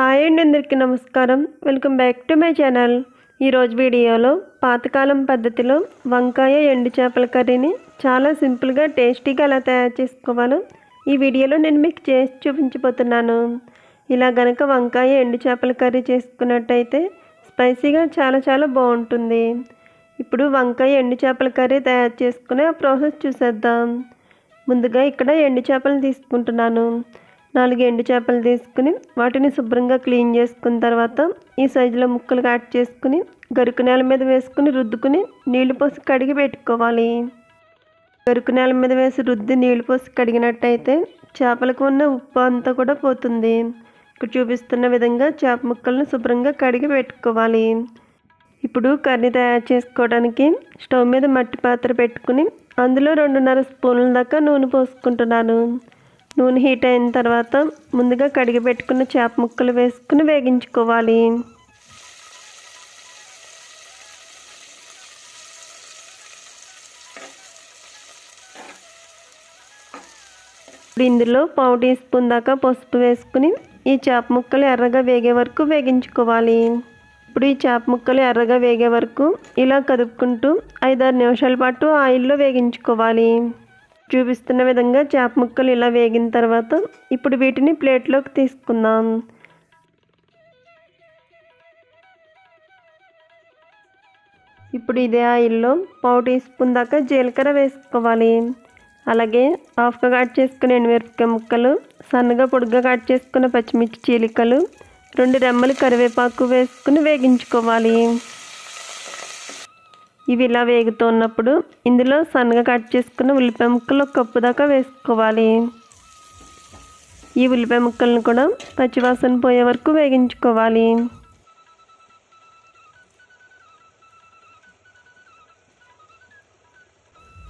Hi అండి అందరికీ నమస్కారం. Welcome back to my channel. ఈరోజు వీడియోలో పాతకాలం పద్ధతిలో వంకాయ ఎండు చేపల కర్రీని చాలా సింపుల్గా టేస్టీగా ఎలా తయారు చేసుకోవాలో ఈ వీడియోలో నేను మీకు చేసి చూపించబోతున్నాను. ఇలా గనక వంకాయ ఎండు చేపల కర్రీ చేసుకున్నట్టయితే స్పైసీగా చాలా చాలా బాగుంటుంది. ఇప్పుడు వంకాయ ఎండు చేపల కర్రీ తయారు చేసుకునే ఆ ప్రాసెస్ చూసేద్దాం. ముందుగా ఇక్కడ ఎండు చేపలు తీసుకుంటున్నాను. నాలుగు ఎండు చేపలు తీసుకుని వాటిని శుభ్రంగా క్లీన్ చేసుకున్న తర్వాత ఈ సైజులో ముక్కలు కట్ చేసుకుని గరుకు నేల మీద వేసుకుని రుద్దుకుని నీళ్ళు పోసి కడిగి పెట్టుకోవాలి. గరుకు నేల మీద వేసి రుద్ది నీళ్ళు పోసి కడిగినట్టయితే చేపలకు ఉన్న ఉప్పు అంతా కూడా పోతుంది. ఇక్కడ చూపిస్తున్న విధంగా చేప ముక్కలను శుభ్రంగా కడిగి పెట్టుకోవాలి. ఇప్పుడు కర్రీ తయారు చేసుకోవడానికి స్టవ్ మీద మట్టి పాత్ర పెట్టుకుని అందులో రెండున్నర స్పూన్ల దాకా నూనె పోసుకుంటున్నాను. నూనె హీట్ అయిన తర్వాత ముందుగా కడిగి పెట్టుకున్న చేప ముక్కలు వేసుకుని వేగించుకోవాలి. ఇందులో పావు టీ స్పూన్ దాకా పసుపు వేసుకుని ఈ చేప ముక్కలు ఎర్రగా వేగే వరకు వేగించుకోవాలి. ఇప్పుడు ఈ చేప ముక్కలు ఎర్రగా వేగే వరకు ఇలా కదుపుకుంటూ ఐదారు నిమిషాల పాటు ఆయిల్లో వేగించుకోవాలి. చూపిస్తున్న విధంగా చేప ముక్కలు ఇలా వేగిన తర్వాత ఇప్పుడు వీటిని ప్లేట్లోకి తీసుకుందాం. ఇప్పుడు ఇదే ఆయిల్లో పావు టీ స్పూన్ దాకా జీలకర్ర వేసుకోవాలి. అలాగే హాఫ్గా కట్ చేసుకున్న ఎండుమిరపకాయ ముక్కలు సన్నగా పొడుగ్గా కట్ చేసుకున్న పచ్చిమిర్చి చీలికలు రెండు రెమ్మలు కరివేపాకు వేసుకుని వేగించుకోవాలి. ఇవి ఇలా వేగుతున్నప్పుడు ఇందులో సన్నగా కట్ చేసుకున్న ఉల్లిపాయ ముక్కలు ఒక కప్పు దాకా వేసుకోవాలి. ఈ ఉల్లిపాయ ముక్కలను కూడా పచ్చివాసన పోయే వరకు వేగించుకోవాలి.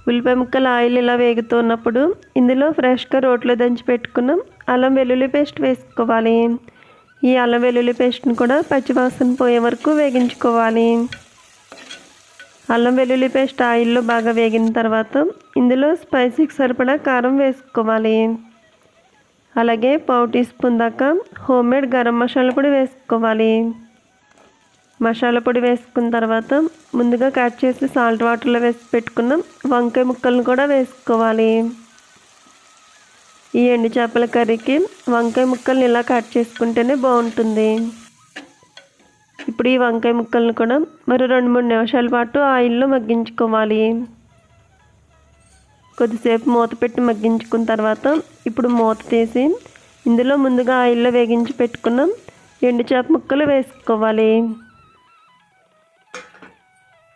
ఉల్లిపాయ ముక్కలు ఆయిల్ ఇలా వేగుతున్నప్పుడు ఇందులో ఫ్రెష్గా రోట్లో దంచి పెట్టుకున్న అల్లం వెల్లుల్లి పేస్ట్ వేసుకోవాలి. ఈ అల్లం వెల్లుల్లి పేస్ట్ని కూడా పచ్చివాసన పోయే వరకు వేగించుకోవాలి. అల్లం వెల్లుల్లి పేస్ట్ ఆయిల్లో బాగా వేగిన తర్వాత ఇందులో స్పైసీకి సరిపడా కారం వేసుకోవాలి. అలాగే పావు టీ స్పూన్ దాకా హోమ్ మేడ్ గరం మసాలా పొడి వేసుకోవాలి. మసాలా పొడి వేసుకున్న తర్వాత ముందుగా కట్ చేసి సాల్ట్ వాటర్లో వేసి పెట్టుకున్న వంకాయ ముక్కలను కూడా వేసుకోవాలి. ఈ ఎండు చేపల కర్రీకి వంకాయ ముక్కల్ని ఇలా కట్ చేసుకుంటేనే బాగుంటుంది. ఇప్పుడు ఈ వంకాయ ముక్కలను కూడా మరి రెండు మూడు నిమిషాల పాటు ఆయిల్లో మగ్గించుకోవాలి. కొద్దిసేపు మూత పెట్టి మగ్గించుకున్న తర్వాత ఇప్పుడు మూత తీసి ఇందులో ముందుగా ఆయిల్లో వేగించి పెట్టుకున్న ఎండు చేప ముక్కలు వేసుకోవాలి.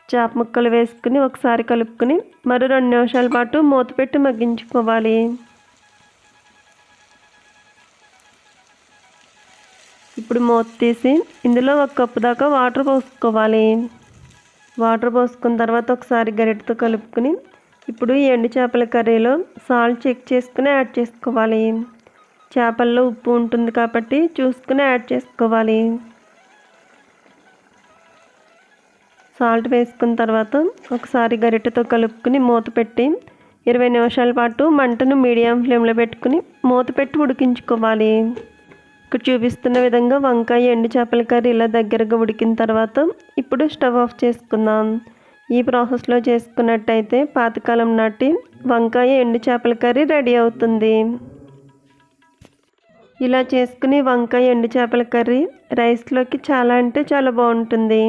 చేప ముక్కలు వేసుకుని ఒకసారి కలుపుకొని మరో రెండు నిమిషాల పాటు మూత పెట్టి మగ్గించుకోవాలి. ఇప్పుడు మూత తీసి ఇందులో ఒక కప్పు దాకా వాటర్ పోసుకోవాలి. వాటర్ పోసుకున్న తర్వాత ఒకసారి గరిటతో కలుపుకొని ఇప్పుడు ఈ ఎండు చేపల కర్రీలో సాల్ట్ చెక్ చేసుకుని యాడ్ చేసుకోవాలి. చేపల్లో ఉప్పు ఉంటుంది కాబట్టి చూసుకుని యాడ్ చేసుకోవాలి. సాల్ట్ వేసుకున్న తర్వాత ఒకసారి గరిటెతో కలుపుకుని మూత పెట్టి ఇరవై నిమిషాల పాటు మంటను మీడియం ఫ్లేమ్లో పెట్టుకుని మూత పెట్టి ఉడికించుకోవాలి. ఇక్కడ చూపిస్తున్న విధంగా వంకాయ ఎండు చేపల కర్రీ ఇలా దగ్గరగా ఉడికిన తర్వాత ఇప్పుడు స్టవ్ ఆఫ్ చేసుకుందాం. ఈ ప్రాసెస్లో చేసుకున్నట్టయితే పాతకాలం నాటి వంకాయ ఎండు చేపల కర్రీ రెడీ అవుతుంది. ఇలా చేసుకుని వంకాయ ఎండు చేపల కర్రీ రైస్లోకి చాలా అంటే చాలా బాగుంటుంది.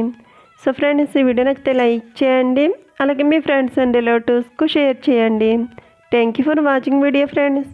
సో ఫ్రెండ్స్ ఈ వీడియో నచ్చితే లైక్ చేయండి అలాగే మీ ఫ్రెండ్స్ అండ్ రిలేటివ్స్కు షేర్ చేయండి. Thank you for watching video friends.